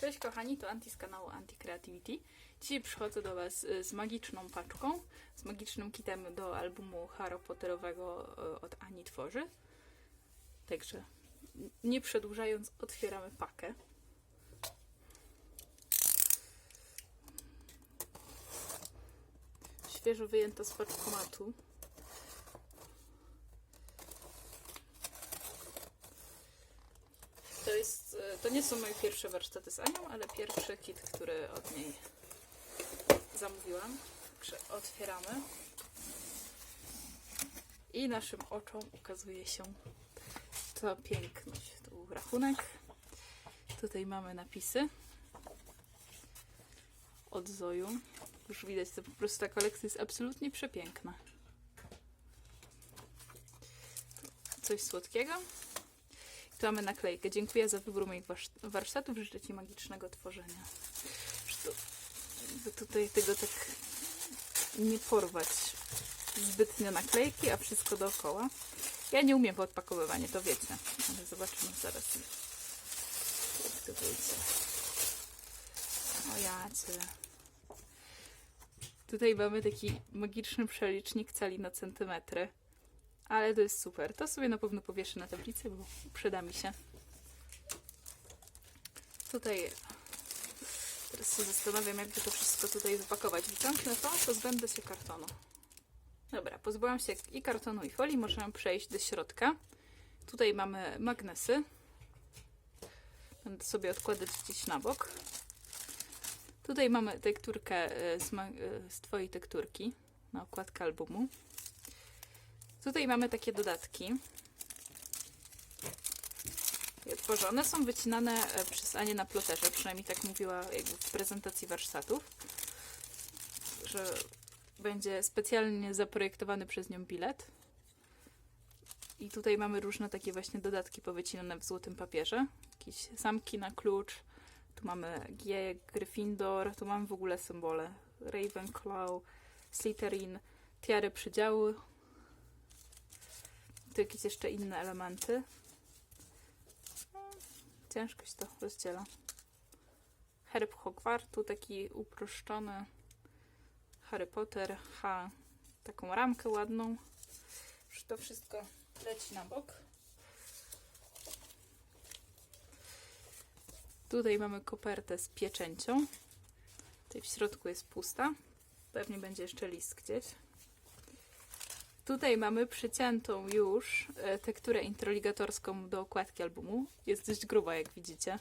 Cześć kochani, to Anti z kanału Anti Creativity. Dzisiaj przychodzę do Was y, z magiczną paczką, z magicznym kitem do albumu Harry Potterowego y, od Ani Tworzy. Także nie przedłużając, otwieramy pakę. Świeżo wyjęta z paczkomatu. Jest, e, to nie są moje pierwsze warsztaty z Anią, ale pierwszy kit, który od niej zamówiłam. Także otwieramy. I naszym oczom ukazuje się ta piękność. Tu był rachunek. Tutaj mamy napisy od Zoju. Już widać, to po prostu ta kolekcja jest absolutnie przepiękna. Coś słodkiego. Tu mamy naklejkę. Dziękuję za wybór moich warsz- warsztatów. Życzę Ci magicznego tworzenia. Że to- By tutaj tego tak nie porwać zbytnio naklejki, a wszystko dookoła. Ja nie umiem w odpakowywanie, to wiecie. Ale zobaczymy zaraz, jak to wyjdzie. O ja cię. Tutaj mamy taki magiczny przelicznik cali na centymetry. Ale to jest super. To sobie na pewno powieszę na tablicy, bo przyda mi się. Tutaj teraz się zastanawiam, jakby to wszystko tutaj wypakować. Wyciągnę to, pozbędę się kartonu. Dobra, pozbyłam się i kartonu, i folii. Możemy przejść do środka. Tutaj mamy magnesy. Będę sobie odkładać gdzieś na bok. Tutaj mamy tekturkę e, z, e, z Twojej tekturki na okładkę albumu. Tutaj mamy takie dodatki. I są wycinane e, przez Anię na ploterze, przynajmniej tak mówiła w prezentacji warsztatów, że będzie specjalnie zaprojektowany przez nią bilet. I tutaj mamy różne takie właśnie dodatki powycinane w złotym papierze. Jakieś zamki na klucz. Tu mamy G, Gryffindor. Tu mamy w ogóle symbole. Ravenclaw, Slytherin, tiary przydziału, tu jakieś jeszcze inne elementy. No, Ciężko się to rozdziela. Herb Hogwartu, taki uproszczony. Harry Potter, H, taką ramkę ładną. Już to wszystko leci na bok. Tutaj mamy kopertę z pieczęcią. Tutaj w środku jest pusta. Pewnie będzie jeszcze list gdzieś. Tutaj mamy przyciętą już e, tekturę introligatorską do okładki albumu. Jest dość gruba, jak widzicie.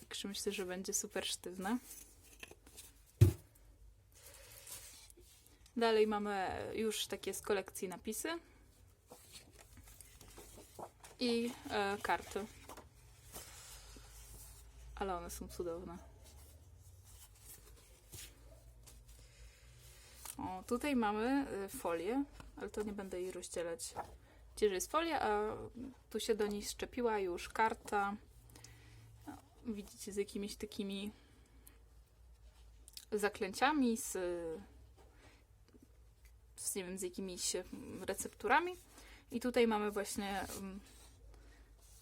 Także myślę, że będzie super sztywna. Dalej mamy już takie z kolekcji napisy. I e, karty. Ale one są cudowne. O, tutaj mamy y, folię, ale to nie będę jej rozdzielać. Gdzie jest folia, a tu się do niej szczepiła już karta. No, Widzicie, z jakimiś takimi zaklęciami, z, z nie wiem, z jakimiś recepturami. I tutaj mamy właśnie mm,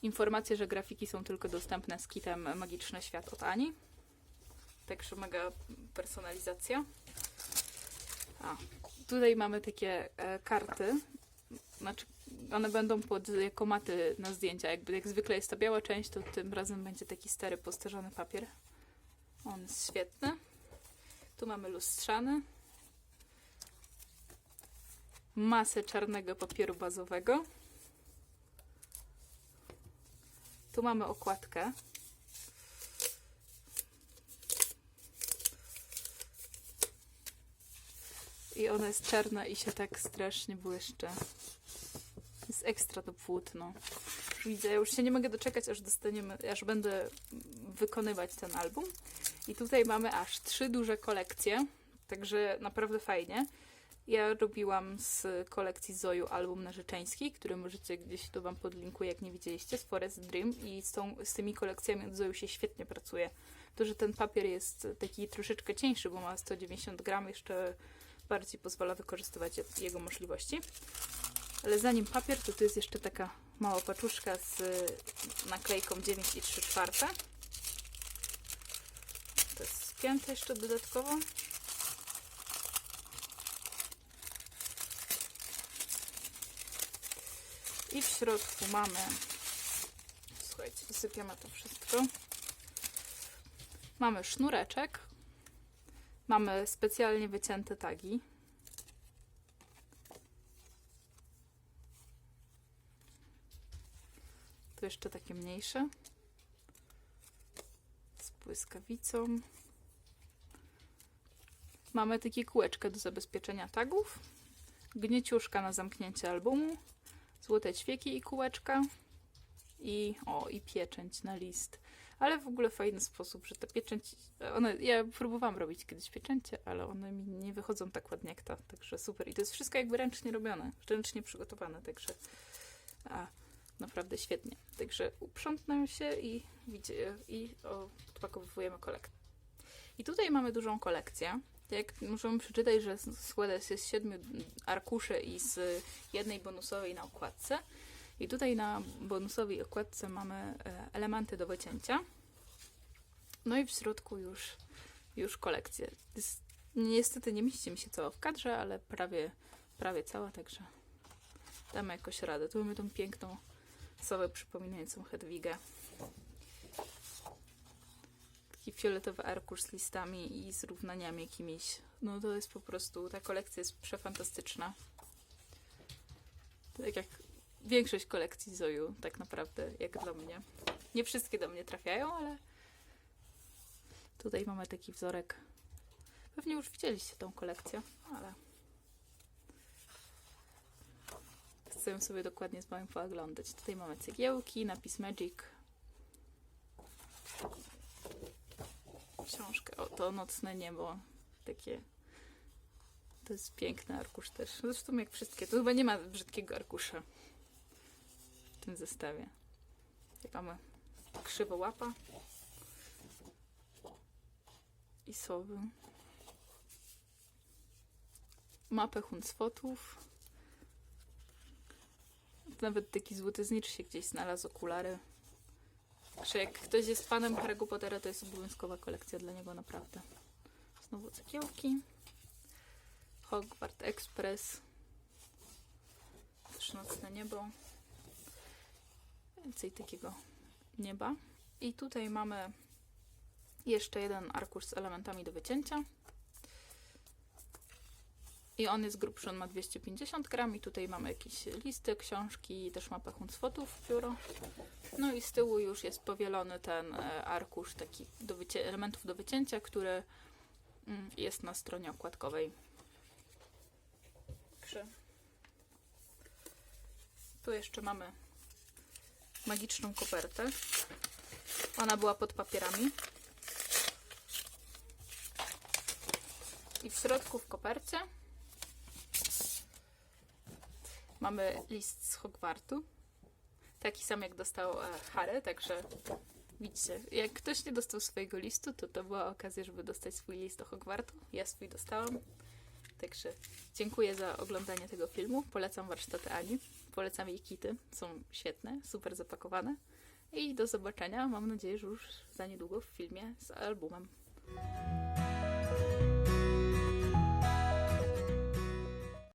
informację, że grafiki są tylko dostępne z kitem Magiczny Świat od Ani. Także mega personalizacja. A, tutaj mamy takie e, karty. Znaczy, one będą pod jako maty na zdjęcia. Jakby jak zwykle jest ta biała część, to tym razem będzie taki stary, postarzony papier. On jest świetny. Tu mamy lustrzany. Masę czarnego papieru bazowego. Tu mamy okładkę. I ona jest czarna i się tak strasznie błyszczy. Jest ekstra to płótno. Widzę, ja już się nie mogę doczekać, aż dostaniemy, aż będę wykonywać ten album. I tutaj mamy aż trzy duże kolekcje, także naprawdę fajnie. Ja robiłam z kolekcji Zoju album narzeczeński, który możecie gdzieś tu Wam podlinkuję, jak nie widzieliście, z Forest Dream i z, tą, z tymi kolekcjami od Zoju się świetnie pracuje. To, że ten papier jest taki troszeczkę cieńszy, bo ma 190 gram, jeszcze bardziej pozwala wykorzystywać je- jego możliwości. Ale zanim papier, to tu jest jeszcze taka mała paczuszka z naklejką 9 i 3 czwarte. podpięte jeszcze dodatkowo. I w środku mamy, słuchajcie, wysypiamy to wszystko. Mamy sznureczek, mamy specjalnie wycięte tagi. Tu jeszcze takie mniejsze. Z błyskawicą. Mamy takie kółeczka do zabezpieczenia tagów. Gnieciuszka na zamknięcie albumu. Złote ćwieki i kółeczka. I, o, i pieczęć na list. Ale w ogóle fajny sposób, że te pieczęci, one, ja próbowałam robić kiedyś pieczęcie, ale one mi nie wychodzą tak ładnie jak ta, także super. I to jest wszystko jakby ręcznie robione, ręcznie przygotowane, także a, naprawdę świetnie. Także uprzątnę się i, i odpakowujemy kolekcję. I tutaj mamy dużą kolekcję. Jak możemy przeczytać, że składa się z siedmiu arkuszy i z jednej bonusowej na okładce. I tutaj na bonusowej okładce mamy e, elementy do wycięcia. No i w środku już, już kolekcję. Niestety nie mieści mi się cała w kadrze, ale prawie, prawie cała, także damy jakoś radę. Tu mamy tą piękną sowę przypominającą Hedwigę. Taki fioletowy arkusz z listami i z równaniami jakimiś. No to jest po prostu, ta kolekcja jest przefantastyczna. Większość kolekcji Zoju, tak naprawdę, jak dla mnie. Nie wszystkie do mnie trafiają, ale tutaj mamy taki wzorek. Pewnie już widzieliście tą kolekcję, ale chcę sobie dokładnie z wami pooglądać. Tutaj mamy cegiełki, napis Magic. Książkę, o to Nocne Niebo. Takie to jest piękny arkusz też. Zresztą jak wszystkie. Tu chyba nie ma brzydkiego arkusza w tym zestawie. Mamy krzywo łapa i sowy. Mapę huncwotów. Nawet taki złoty znicz się gdzieś znalazł, okulary. Także jak ktoś jest fanem Harry'ego Pottera, to jest obowiązkowa kolekcja dla niego, naprawdę. Znowu cegiełki. Hogwart Express. Też nocne niebo. Więcej takiego nieba. I tutaj mamy jeszcze jeden arkusz z elementami do wycięcia. I on jest grubszy, on ma 250 gram i tutaj mamy jakieś listy, książki, też mapę Huncwotów, pióro. No i z tyłu już jest powielony ten e, arkusz taki do elementów do wycięcia, który mm, jest na stronie okładkowej. Tu jeszcze mamy magiczną kopertę. Ona była pod papierami. I w środku w kopercie mamy list z Hogwartu. Taki sam jak dostał e, Harry, także widzicie, jak ktoś nie dostał swojego listu, to to była okazja, żeby dostać swój list do Hogwartu. Ja swój dostałam. Także dziękuję za oglądanie tego filmu. Polecam warsztaty Ani. Polecam jej kity. Są świetne, super zapakowane. I do zobaczenia. Mam nadzieję, że już za niedługo w filmie z albumem.